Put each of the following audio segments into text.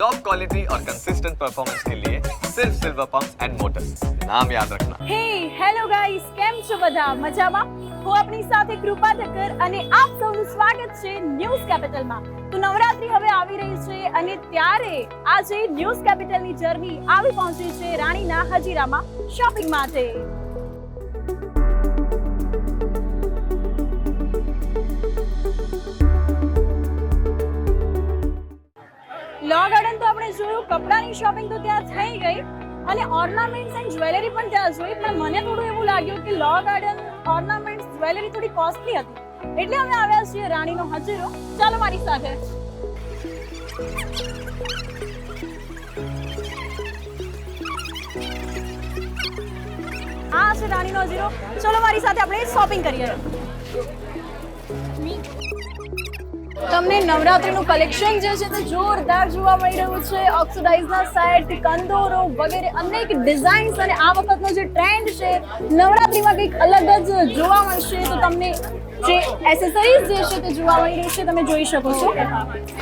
Top quality और consistent performance के लिए सिर्फ सिल्वर पंप्स एंड मोटर्स नाम याद रखना હે હેલો ગાઈસ કેમ છો બધા મજામાં હું આપની સાથે કૃપા ઠક્કર અને આપ સૌનું સ્વાગત છે ન્યૂઝ કેપિટલમાં તો નવરાત્રી હવે આવી રહી છે અને ત્યારે આજે ન્યૂઝ કેપિટલની જર્ની આવી પહોંચી છે રાણીના હજીરામાં શોપિંગ માટે લો ગાર્ડન તો આપણે જોયું, કપડાની શોપિંગ તો ત્યાં થઈ ગઈ. અને ઓર્નામેન્ટ્સ એન્ડ જ્વેલરી પણ ત્યાં જોઈ, પણ મને થોડું એવું લાગ્યું કે લો ગાર્ડન ઓર્નામેન્ટ્સ જ્વેલરી થોડી કોસ્ટલી હતી. એટલે અમે આવ્યા છીએ રાણીનો હજીરો. ચાલો મારી સાથે. આ છે રાણીનો હજીરો. ચલો મારી સાથે આપણે શોપિંગ કરીએ. તમને નવરાત્રીનું કલેક્શન જે છે તે જોરદાર જોવા મળી રહ્યું છે. ઓક્સિડાઇઝના સેટ કંદોરો વગેરે અનેક ડિઝાઇન્સ અને આ વખતનો જે ટ્રેન્ડ છે, નવરાત્રીમાં કંઈક અલગ જ જોવા મળશે. તો તમને જે એસેસરીઝ જે છે તે જોવા મળી રહી છે, તમે જોઈ શકો છો.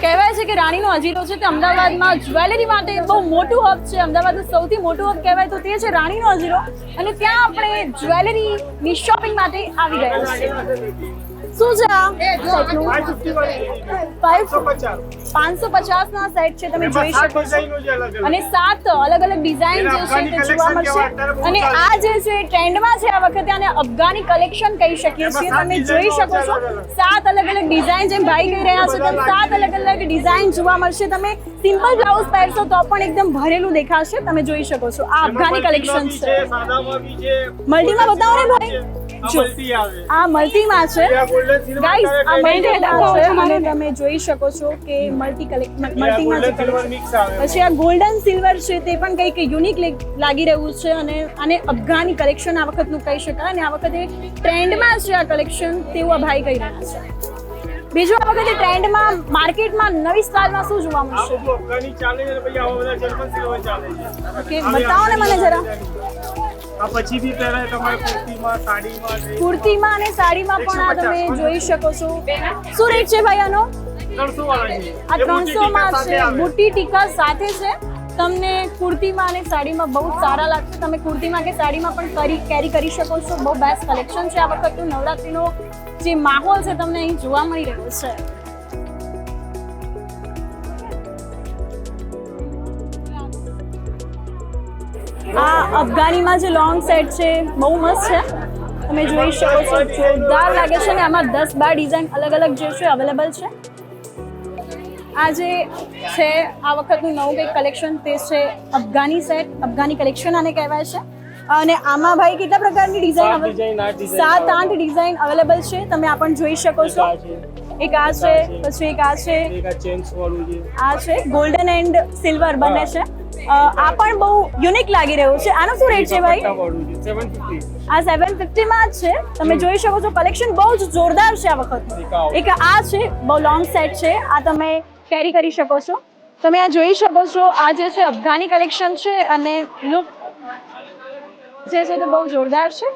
કહેવાય છે કે રાણીનો અજીરો છે તે અમદાવાદમાં જ્વેલરી માટે બહુ મોટું હબ છે. અમદાવાદનું સૌથી મોટું હબ કહેવાય તો તે છે રાણીનો અજીરો. અને ત્યાં આપણે જ્વેલરીની શોપિંગ માટે આવી ગયા છીએ. શું છે પાંચસો પચાસ. ના સેટ છે તમે જોઈ શકો છો. અને સાત અલગ અલગ ડિઝાઇન જે છે તે જોવા મળશે. અને આ જે છે ટ્રેન્ડમાં છે આ વખતે આને અફઘાની કલેક્શન કહી શકીએ છીએ. તમે જોઈ શકો છો. સાત અલગ અલગ ડિઝાઇન જેમ ભાઈ કહી રહ્યા છે તેમ સાત અલગ અલગ ડિઝાઇન જોવા મળશે. તમે સિમ્પલ બ્લાઉઝ પહેરશો તો પણ એકદમ ભરેલું દેખાશે. તમે જોઈ શકો છો. આ અફઘાની કલેક્શન છે મલ્ટીમાં બતાવો ને ભાઈ. આ મલ્ટીમાં છે. ગાઈસ આ મલ્ટીમાં છે? અને તમે જોઈ શકો છો કે મલ્ટી કલેક્ટ મલ્ટીમાં પછી આ ગોલ્ડન સિલ્વર છે તે પણ કંઈક યુનિક લાગી રહ્યું છે અને આને અફઘાની કલેક્શન આ વખતનું કહી શકાય અને આ વખતે ટ્રેન્ડમાં છે આ કલેક્શન તેવું આ ભાઈ કહી રહ્યા છે. બીજું આ વખતે ટ્રેન્ડમાં માર્કેટમાં નવી સ્ટાઇલમાં શું જોવા મળશે? ઓકે બતાવો ને મને જરા. આ પછી બી પહેરાય તમારે કુર્તીમાં સાડીમાં કુર્તીમાં અને સાડીમાં પણ આ તમે જોઈ શકો છો. શું રેટ છે ભાઈ આનો? ત્રણસો વાળા છે. આ ત્રણસો માં ટીકા સાથે છે. બુટી ટીકા સાથે છે. તમને કુર્તીમાં અને સાડીમાં બહુ સારા લાગશે. તમે કુર્તીમાં કે સાડીમાં પણ કરી કેરી કરી શકો છો. બહુ બેસ્ટ કલેક્શન છે આ વખતનું. નવરાત્રીનો જે માહોલ છે તમને અહીં જોવા મળી રહ્યો છે. આ અફઘાનીમાં જે લોંગ સેટ છે બહુ મસ્ત છે. તમે જોઈ શકો છો જોરદાર લાગે છે ને આમાં દસ બાર ડિઝાઇન અલગ અલગ જે છે અવેલેબલ છે. આ જે છે આ વખતનું નવું કંઈક કલેક્શન તે છે અફઘાની સેટ અફઘાની કલેક્શન આને કહેવાય છે. અને આમાં ભાઈ કેટલા પ્રકારની ડિઝાઇન સાત આઠ ડિઝાઇન અવેલેબલ છે. તમે આ પણ જોઈ શકો છો. એક આ છે. પછી એક આ છે. આ છે. ગોલ્ડન એન્ડ સિલ્વર બને છે. આ પણ બહુ યુનિક લાગી રહ્યું છે. આનો શું રેટ છે ભાઈ? આ સેવન ફિફ્ટીમાં જ છે. તમે જોઈ શકો છો કલેક્શન બહુ જ જોરદાર છે આ વખત એક આ છે બહુ લોંગ સેટ છે. આ તમે કેરી કરી શકો છો. તમે આ જોઈ શકો છો આ જે છે અફઘાની કલેક્શન છે અને લુક જે છે તે બહુ જોરદાર છે.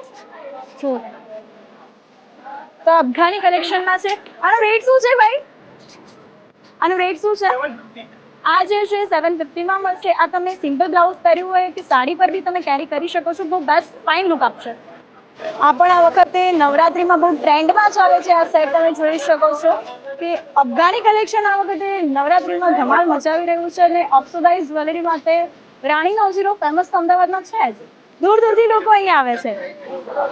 તો અફઘાની કલેક્શનમાં છે. આનો રેટ શું છે ભાઈ? આનો રેટ શું છે? આ જે છે સેવન ફિફ્ટીમાં મળશે, આ તમે સિમ્પલ બ્લાઉઝ પહેર્યું હોય કે સાડી પર બી તમે કેરી કરી શકો છો, બહુ બેસ્ટ ફાઇન લુક આપશે. આ પણ આ વખતે નવરાત્રીમાં બહુ ટ્રેન્ડમાં ચાલે છે આ સેટ તમે જોઈ શકો છો કે અફઘાની કલેક્શન આ વખતે નવરાત્રીમાં ધમાલ મચાવી રહ્યું છે અને ઓક્સિડાઇઝ જ્વેલરી માટે રાણીનો ઝીરો ફેમસ અમદાવાદમાં છે જ. દૂર દૂરથી લોકો અહીંયા આવે છે.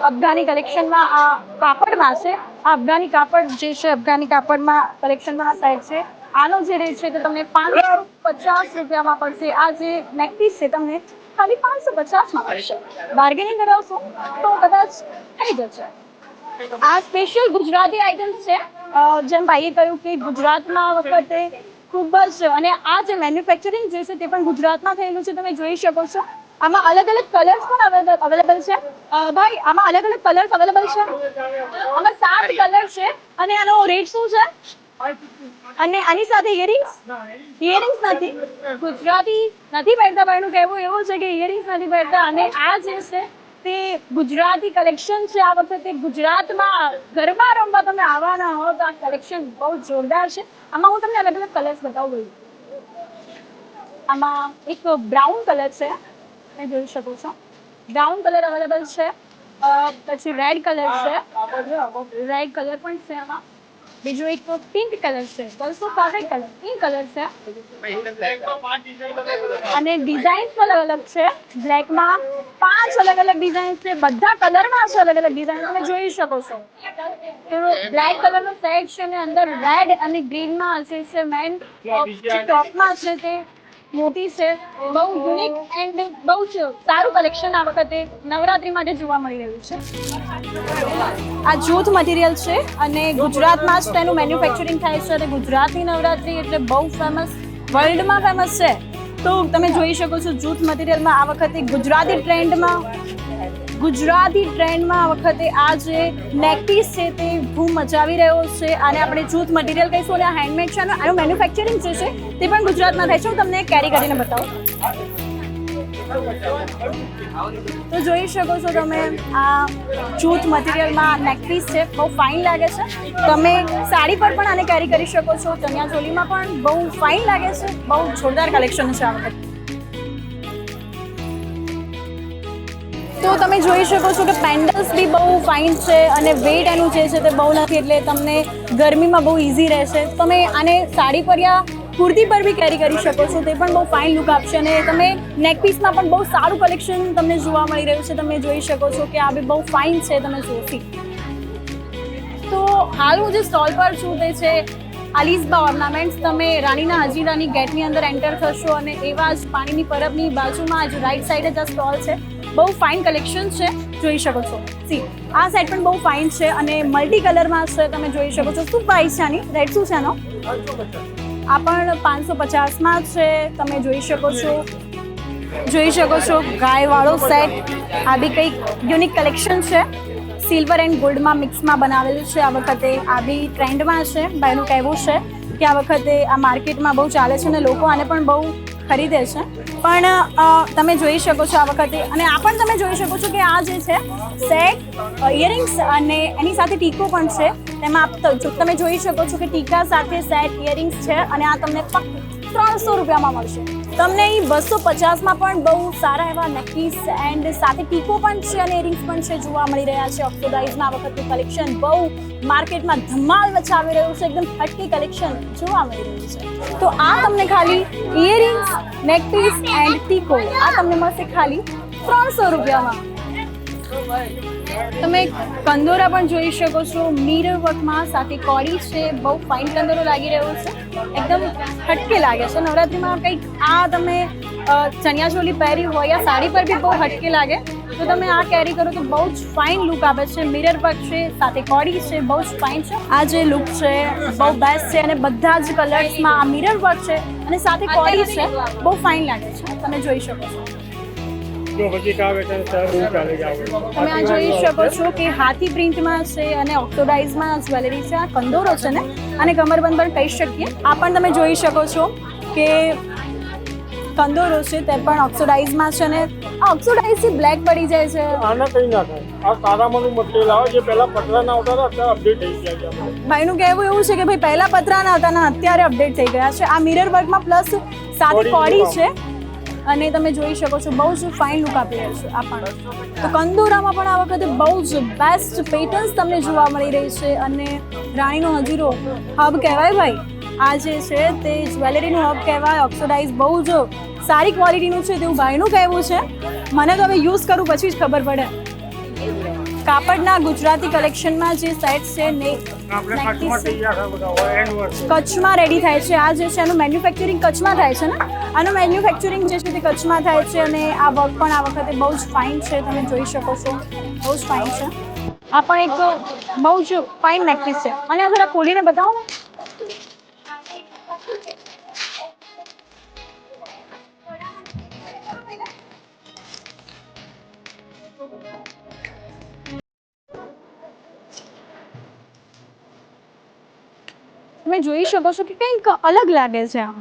અફઘાની કલેક્શનમાં આ કાપડમાં છે. આ અફઘાની કાપડ જે છે, અફઘાની કાપડમાં કલેક્શનમાં આ સાઈડ છે. આનો જે રેટ છે તે તમને પાંચસો પચાસ રૂપિયામાં પડશે. આ જે નેકપીસ છે તમને ખાલી પાંચસો પચાસમાં પડશે બાર્ગેનિંગ કરાવશો તો કદાચ થઈ જશે. આ સ્પેશિયલ ગુજરાતી આઇટમ્સ છે. જેમ ભાઈએ કહ્યું કે ગુજરાતમાં વખતે ખૂબ જ અને આ જે મેન્યુફેક્ચરિંગ જે છે તે પણ ગુજરાતમાં થયેલું છે તમે જોઈ શકો છો. આમાં અલગ અલગ કલર્સ પણ અવેલેબલ છે. ભાઈ આમાં અલગ અલગ કલર્સ અવેલેબલ છે. આમાં સાત કલર છે અને આનો રેટ શું છે? અને આની સાથે ઇયરિંગ્સ ઇયરિંગ્સ નથી. ગુજરાતી નથી પહેરતા એનું કહેવું એવું છે કે ઇયરિંગ્સ નથી પહેરતા. અને આ જે છે, તે ગુજરાતી કલેક્શન છે. આ વખતે ગુજરાતમાં ગરબા રમવા તમે આવવાના હો, તો આ કલેક્શન બહુ જોરદાર છે. આમાં હું તમને અલગ અલગ કલર્સ બતાવું છું આમાં એક બ્રાઉન કલર છે. તમે જોઈ શકો છો. બ્રાઉન કલર અવેલેબલ છે. પછી રેડ કલર છે. રેડ કલર પણ છે આમાં. બીજું એક પિંક કલર છે also perfect colour pink colour છે. અને ડિઝાઇન્સ પણ અલગ અલગ છે. બ્લેકમાં પાંચ અલગ અલગ ડિઝાઇન છે. બધા કલરમાં છે અલગ અલગ ડિઝાઇન તમે જોઈ શકો છો. બ્લેક કલરનો સેટ છે અને અંદર રેડ અને ગ્રીનમાં હશે, છે મેન ટોપમાં છે તે. મોટી છે, બહુ યુનિક એન્ડ બહુ જ સારું કલેક્શન આ વખતે નવરાત્રી માટે જોવા મળી રહ્યું છે. આ જૂથ મટીરિયલ છે અને ગુજરાતમાં જ તેનું મેન્યુફેક્ચરિંગ થાય છે. અને ગુજરાતની નવરાત્રી એટલે બહુ ફેમસ વર્લ્ડમાં ફેમસ છે. તો તમે જોઈ શકો છો જૂથ મટીરિયલમાં આ વખતે ગુજરાતી ટ્રેન્ડમાં ગુજરાતી ટ્રેન્ડમાં આ વખતે આ જે નેકપીસ છે તે ધૂમ મચાવી રહ્યો છે અને આપણે જૂથ મટીરિયલ કહીશું અને આ હેન્ડમેડ છે આનું મેન્યુફેક્ચરિંગ જે છે તે પણ ગુજરાતમાં થાય છે હું તમને કેરી કરીને બતાવું. તો જોઈ શકો છો તમે આ જૂથ મટીરિયલમાં નેકપીસ છે, બહુ ફાઇન લાગે છે. તમે સાડી પર પણ આને કેરી કરી શકો છો. ચણિયા ચોલીમાં પણ બહુ ફાઇન લાગે છે. બહુ જોરદાર કલેક્શન છે આ વખતે. તો તમે જોઈ શકો છો કે પેન્ડલ્સ બી બહુ ફાઇન છે અને વેટ એનું જે છે તે બહુ નથી, એટલે તમને ગરમીમાં બહુ ઇઝી રહેશે. તમે આને સાડી પર યા કુર્તી પર બી કેરી કરી શકો છો, તે પણ બહુ ફાઇન લુક આપશે. અને તમે નેકપીસમાં પણ બહુ સારું કલેક્શન તમને જોવા મળી રહ્યું છે. તમે જોઈ શકો છો કે આ બી બહુ ફાઇન છે તમે જોશી. તો હાલ હું જે સ્ટોલ પર છું તે છે આલિસબા ઓર્નામેન્ટ્સ તમે રાણીના હજીરાની ગેટની અંદર એન્ટર થશો અને એવા જ પાણીની પરબની બાજુમાં જ રાઈટ સાઈડે જ આ સ્ટોલ છે. બહુ ફાઇન કલેક્શન છે, જોઈ શકો છો. સી આ સેટ પણ બહુ ફાઇન છે અને મલ્ટી કલરમાં છે, તમે જોઈ શકો છો. શું પ્રાઇસ છે આની? રેટ શું છે આનો? આ પણ પાંચસો પચાસમાં છે, તમે જોઈ શકો છો. જોઈ શકો છો, ગાયવાળો સેટ આ બી કંઈક યુનિક કલેક્શન છે. સિલ્વર એન્ડ ગોલ્ડમાં મિક્સમાં બનાવેલું છે આ વખતે. આ બી ટ્રેન્ડમાં છે, ભાઈનું કહેવું છે કે આ વખતે આ માર્કેટમાં બહુ ચાલે છે અને લોકો આને પણ બહુ ખરીદે છે. પણ તમે જોઈ શકો છો આ વખતે અને આ પણ તમે જોઈ શકો છો કે આ જે છે, સેટ ઇયરિંગ્સ અને એની સાથે ટીકો પણ છે. તેમાં આપ તમે જોઈ શકો છો કે ટીકા સાથે સેટ, ઇયરિંગ્સ છે અને આ તમને ફક્ત ત્રણસો રૂપિયામાં મળશે. તમને અહીં બસો પચાસમાં પણ બહુ સારા એવા નેકપીસ એન્ડ સાથે ટીકો પણ છે અને ઇયરિંગ્સ પણ છે જોવા મળી રહ્યા છે. ઓક્સોડાઇઝના આ વખતનું કલેક્શન બહુ માર્કેટમાં ધમાલ મચાવી રહ્યું છે. એકદમ હટકી કલેક્શન જોવા મળી રહ્યું છે. તો આ તમને ખાલી ઇયરિંગ્સ નેકપીસ એન્ડ ટીકો. આ તમને મળશે ખાલી ત્રણસો રૂપિયામાં. તમે કંદોરા પણ જોઈ શકો છો. મિરર વર્કમાં સાથે કોડી છે. બહુ ફાઇન કંદોરો લાગી રહ્યો છે. એકદમ હટકે લાગે છે. નવરાત્રીમાં કંઈક આ તમે ચણિયા ચોલી પહેરી હોય યા સાડી પર બી બહુ હટકે લાગે. તો તમે આ કેરી કરો તો બહુ જ ફાઇન લુક આવે છે. મિરર વર્ક છે સાથે કોડી છે બહુ જ ફાઇન છે. આ જે લુક છે બહુ બેસ્ટ છે અને બધા જ કલર્સમાં આ મિરર વર્ક છે અને સાથે કોડી છે. બહુ ફાઇન લાગે છે. તમે જોઈ શકો છો. જો પછી કા બેટા સર બહુ ચાલે જાવ તમે આ જોઈ શકો છો કે હાથી પ્રિન્ટમાં છે અને ઓક્ટોડાઇઝમાં જ્વેલરી છે આ કંદોરો છે ને? અને કમરબંધ પણ કહી શકીએ. આ પણ તમે જોઈ શકો છો કે કંદોરો છે તે પણ ઓક્સોડાઇઝમાં છે ને? આ ઓક્સોડાઇઝથી બ્લેક પડી જાય છે. આને કઈ ના થાય. આ સારામાંનું મટીરિયલ આવે જે પહેલા પતરા ના આવતા હતા અત્યારે અપડેટ થઈ ગયા છે. ભાઈનું કહેવું એવું છે કે ભાઈ પહેલા પતરાના હતા ને અત્યારે અપડેટ થઈ ગયા છે. આ મિરર વર્કમાં પ્લસ સાથે કોડી છે. અને તમે જોઈ શકો છો, બહુ જ ફાઇન લુક આપી રહ્યું છે આ પણ. તો કંદોરામાં પણ આ વખતે બહુ જ બેસ્ટ પેટર્ન્સ તમને જોવા મળી રહી છે અને રાણીનો હજીરો હબ કહેવાય ભાઈ. આ જે છે તે જ્વેલરીનું હબ કહેવાય ઓક્સોડાઇઝ બહુ જ સારી ક્વોલિટીનું છે તેવું ભાઈનું કહેવું છે. મને તો હવે યુઝ કરું પછી જ ખબર પડે. કાપડના ગુજરાતી કલેક્શનમાં જે સેટ છે ને કચ્છમાં રેડી થાય છે. આ જે છે એનું મેન્યુફેક્ચરિંગ કચ્છમાં થાય છે ને? આનું મેન્યુફેક્ચરિંગ જે છે તે કચ્છમાં થાય છે અને આ વર્ક પણ આ વખતે બહુ જ ફાઇન છે. તમે જોઈ શકો છો. બહુ જ ફાઇન છે. આ પણ એક બહુ જ ફાઇન નેકલેસ છે. અને આ થોડા ખોલીને બતાવો ને. તમે જોઈ શકો છો કે કંઈક અલગ લાગે છે આ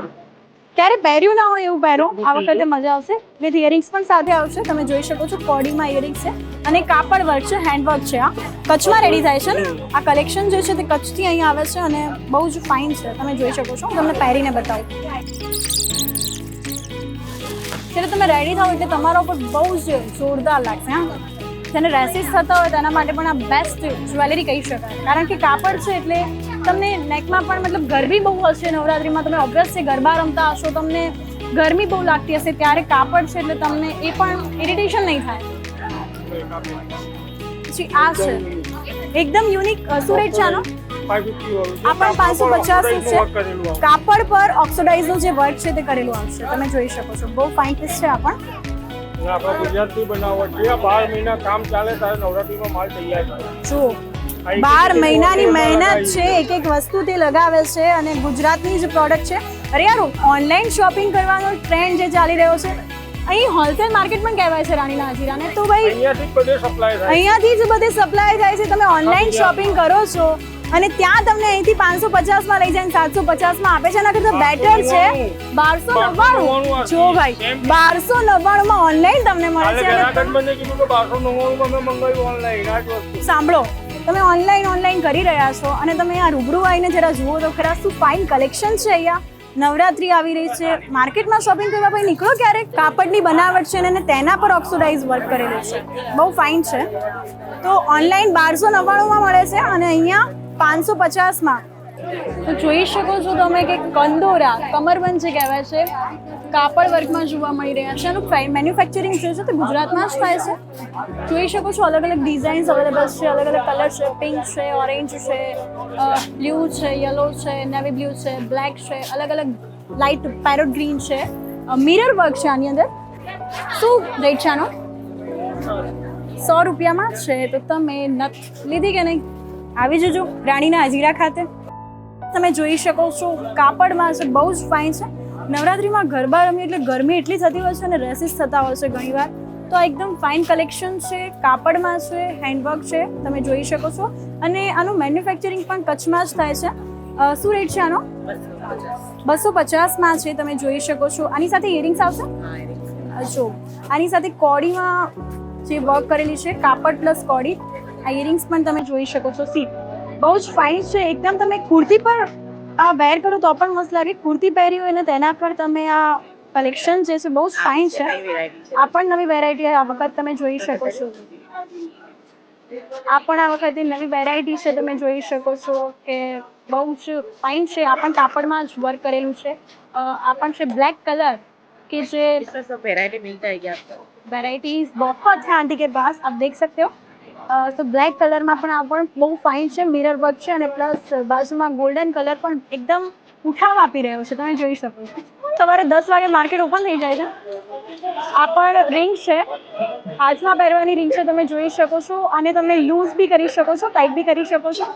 ક્યારે પહેર્યું ના હોય એવું પહેરો. આ વખતે મજા આવશે. વિથ ઇયરિંગ્સ પણ સાથે આવશે. તમે જોઈ શકો છો કોડીમાં ઇયરિંગ્સ છે. અને કાપડ વર્ક છે હેન્ડવર્ક છે આ કચ્છમાં રેડી થાય છે ને? આ કલેક્શન જે છે તે કચ્છથી અહીં આવે છે અને બહુ જ ફાઇન છે. તમે જોઈ શકો છો. હું તમને પહેરીને બતાવું. જ્યારે તમે રેડી થાઓ એટલે તમારા ઉપર બહુ જ જોરદાર લાગશે હા. જેને રેસીસ થતા હોય તેના માટે પણ આ બેસ્ટ જ્વેલરી કહી શકાય. કારણ કે કાપડ છે એટલે તમને નેકમાં પણ મતલબ ગરમી બહુ હશે નવરાત્રિમાં તમે ઓબ્વિયસ છે ગરબા રમતા હશો તમને ગરમી બહુ લાગતી હશે ત્યારે કાપડ છે એટલે તમને એ પણ ઇરિટેશન નહીં થાય. પછી આ છે. એકદમ યુનિક સુરેટ છે આનો. આ પણ પાંચસો પચાસ છે. કાપડ પર ઓક્સિડાઇઝનું જે વર્ક છે તે કરેલું આવશે તમે જોઈ શકો છો. બહુ ફાઇન પીસ છે આ પણ. આપણા ગુજરાતી બનાવટ છે. બાર મહિના કામ ચાલે ત્યારે નવરાત્રીમાં માલ તૈયાર થાય જુઓ બાર મહિનાની મહેનત છે એક એક વસ્તુ તે લગાવે છે અને ગુજરાતની જ પ્રોડક્ટ છે. અરે યાર ઓનલાઈન શોપિંગ કરવાનો ટ્રેન્ડ જે ચાલી રહ્યો છે અહીં હોલસેલ માર્કેટ પણ કહેવાય છે રાણીના હજીરાને. તો ભાઈ અહીંયાથી જ બધે સપ્લાય થાય છે. તમે ઓનલાઈન શોપિંગ કરો છો અને ત્યાં તમને અહીંથી પાંચસો પચાસમાં લઈ જાય સાતસો પચાસમાં આપે છે. એના કરતાં બેટર છે. બારસો નવ્વાણું. જો ભાઈ બારસો નવ્વાણુંમાં ઓનલાઈન તમને મળે છે સાંભળો તમે ઓનલાઈન ઓનલાઈન કરી રહ્યા છો અને તમે આ રૂબરૂ આવીને જરા જુઓ તો ખરા શું ફાઇન કલેક્શન છે અહીંયા. નવરાત્રી આવી રહી છે. માર્કેટમાં શોપિંગ કરવા ભાઈ નીકળો ક્યારેક કાપડની બનાવટ છે અને તેના પર ઓક્સિડાઇઝ વર્ક કરેલું છે. બહુ ફાઇન છે. તો ઓનલાઈન બારસો નવ્વાણુંમાં મળે છે અને અહીંયા પાંચસો પચાસમાં. તો જોઈ શકો છો તમે કે કંદોરા, કમરબંધ જે કહેવાય છે કાપડ વર્કમાં જોવા મળી રહ્યા છે. આનું મેન્યુફેક્ચરિંગ જે છે તે ગુજરાતમાં જ થાય છે. જોઈ શકો છો અલગ અલગ ડિઝાઇન્સ અવેલેબલ છે. અલગ અલગ કલર છે. પિંક છે ઓરેન્જ છે બ્લુ છે યલો છે નેવી બ્લુ છે બ્લેક છે, અલગ અલગ લાઇટ પેરોટ ગ્રીન છે. મિરર વર્ક છે આની અંદર. શું રેટ છે આનો? સો રૂપિયામાં છે. તો તમે નથ લીધી કે નહીં? આવી જજો રાણીના હજીરા ખાતે. તમે જોઈ શકો છો કાપડમાં છે, બહુ જ ફાઇન છે. નવરાત્રિમાં ગરબા રમીએ એટલે ગરમી એટલી થતી હોય છે અને રેસીસ થતા હોય છે ઘણીવાર તો આ એકદમ ફાઇન કલેક્શન છે કાપડમાં છે હેન્ડવર્ક છે તમે જોઈ શકો છો. અને આનું મેન્યુફેક્ચરિંગ પણ કચ્છમાં જ થાય છે. શું રેટ છે આનો? બસો પચાસમાં છે તમે જોઈ શકો છો. આની સાથે ઇયરિંગ્સ આવશે? જો આની સાથે કોડીમાં જે વર્ક કરેલી છે કાપડ પ્લસ કોડી આ ઇયરિંગ્સ પણ તમે જોઈ શકો છો. સીટ બહુ જ ફાઇન છે. એકદમ તમે કુર્તી પર આ વેર કરો તો પણ મસ્ત લાગે કુર્તી પહેરી હોય ને તેના પર તમે આ કલેક્શન જે છે બહુ જ ફાઇન છે આ પણ નવી વેરાયટી આ વખત તમે જોઈ શકો છો આ પણ આ વખતે નવી વેરાયટી છે તમે જોઈ શકો છો કે બહુ જ ફાઇન છે આ પણ કાપડમાં જ વર્ક કરેલું છે અ, આ પણ છે બ્લેક કલર कि जो सब वेराइटी मिलता है क्या आपको वेराइटीज बहुत है आंटी के पास आप देख सकते हो અ, તો બ્લેક કલરમાં પણ આ પણ બહુ ફાઇન છે મિરર વર્ક છે અને પ્લસ બાજુમાં ગોલ્ડન કલર પણ એકદમ ઉઠાવ આપી રહ્યો છે, તમે જોઈ શકો છો. સવારે દસ વાગે માર્કેટ ઓપન થઈ જાય છે. આ પણ રિંગ છે. હાથમાં પહેરવાની રિંગ છે, તમે જોઈ શકો છો અને તમે લૂઝ બી કરી શકો છો ટાઈટ બી કરી શકો છો.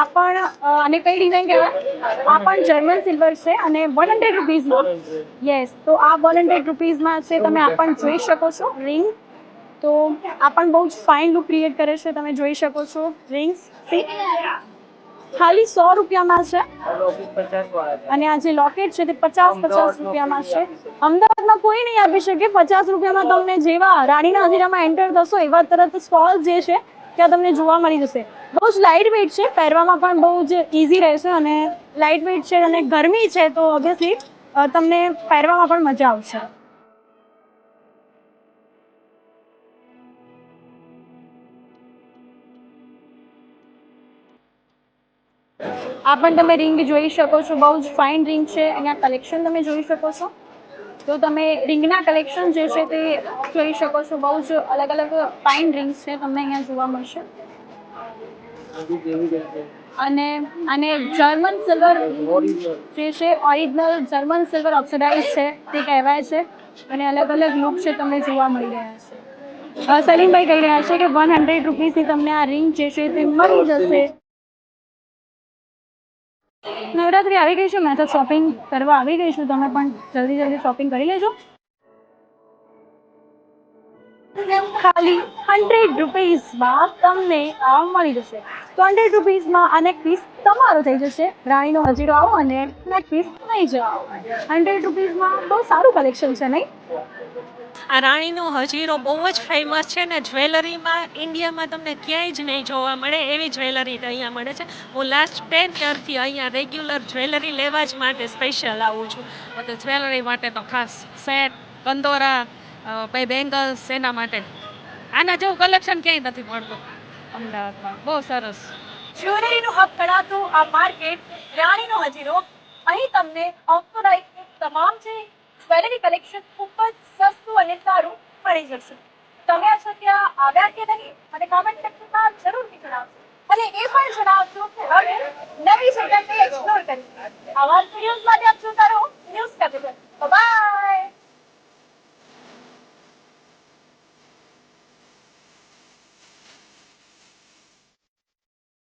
આ પણ અને કઈ ડિઝાઇન કહેવાય? આ પણ જર્મન સિલ્વર છે અને વન હંડ્રેડ રૂપીઝમાં યસ તો આ વન હંડ્રેડ રૂપીઝમાં છે, તમે આ પણ જોઈ શકો છો. રિંગ તો આ પણ બહુ જ ફાઇન લુક ક્રિએટ કરે છે તમે જોઈ શકો છો રિંગ્સ ખાલી સો રૂપિયામાં છે. અને આ જે લોકેટ છે તે પચાસ પચાસ રૂપિયામાં છે. અમદાવાદમાં કોઈ નહીં આપી શકે પચાસ રૂપિયામાં તમને જેવા રાણીના હજીરામાં એન્ટર થશો એવા તરત સ્ટોલ જે છે ત્યાં તમને જોવા મળી જશે. બહુ જ લાઇટ વેઇટ છે પહેરવામાં પણ બહુ જ ઇઝી રહેશે અને લાઇટ વેઇટ છે અને ગરમી છે તો ઓબ્વિયસલી તમને પહેરવામાં પણ મજા આવશે. આ પણ તમે રિંગ જોઈ શકો છો. બહુ જ ફાઇન રિંગ છે. અહીંયા કલેક્શન તમે જોઈ શકો છો. તો તમે રિંગના કલેક્શન જે છે તે જોઈ શકો છો. બહુ જ અલગ અલગ ફાઇન રિંગ્સ છે તમને અહીંયા જોવા મળશે. અને અને જર્મન સિલ્વર જે છે ઓરિજિનલ જર્મન સિલ્વર ઓક્સિડાઇઝ છે. તે કહેવાય છે. અને અલગ અલગ લુક છે તમને જોવા મળી રહ્યા છે. સલીમભાઈ કહી રહ્યા છે કે વન હંડ્રેડ રૂપીસની તમને આ રિંગ જે છે તે મળી જશે. નવરાત્રી આવી ગઈ છે, મેં તો શોપિંગ કરવા આવી ગઈ છું. તમે પણ જલ્દી જલ્દી શોપિંગ કરી લેજો. ખાલી હંડ્રેડ રૂપીઝમાં તમને આ મળી જશે. તો હંડ્રેડ રૂપીઝમાં આ નેક પીસ તમારો થઈ જશે. રાણીનો હજીરો આવો અને નેક પીસ લઈ જાઓ હંડ્રેડ રૂપીઝમાં બહુ સારું કલેક્શન છે નહીં? આ રાણીનો હજીરો બહુ જ ફેમસ છે ને જ્વેલરીમાં ઇન્ડિયામાં તમને ક્યાંય જ નહીં જોવા મળે, એવી જ્વેલરી અહીંયા મળે છે. હું લાસ્ટ ટેન યરથી અહીંયા રેગ્યુલર જ્વેલરી લેવા જ માટે સ્પેશિયલ આવું છું. તો જ્વેલરી માટે તો ખાસ સેટ, કંદોરા પછી બેંગલ્સ એના માટે. આના જેવું કલેક્શન ક્યાંય નથી મળતું. અમદાવાદમાં. બહુ સરસ. જ્વેલરીનું હબ ગણાતું આ માર્કેટ, રાણીનો હજીરો. અહીં તમને ઓક્ટોડાઇઝની તમામ જે જ્વેલરી કલેક્શન ખૂબ જ સસ્તું અને સારું મળી જશે. તમે છો ત્યાં આવ્યા કે નહીં અને કોમેન્ટ સેક્શનમાં જરૂરથી જણાવજો. અને એ પણ જણાવજો કે હવે નવી જગ્યા એક્સપ્લોર કરી આવા વિડીયોઝ માટે આપ જોતા રહો.